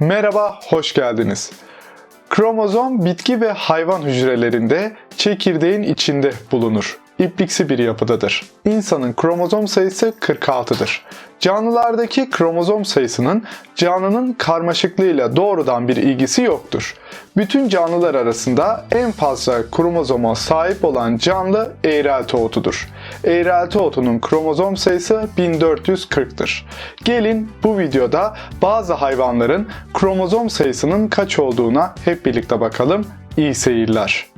Merhaba, hoş geldiniz. Kromozom bitki ve hayvan hücrelerinde çekirdeğin içinde bulunur. İpliksi bir yapıdadır. İnsanın kromozom sayısı 46'dır. Canlılardaki kromozom sayısının canlının karmaşıklığıyla doğrudan bir ilgisi yoktur. Bütün canlılar arasında en fazla kromozoma sahip olan canlı eğrelti otudur. Eğrelti otunun kromozom sayısı 1440'tır. Gelin bu videoda bazı hayvanların kromozom sayısının kaç olduğuna hep birlikte bakalım. İyi seyirler.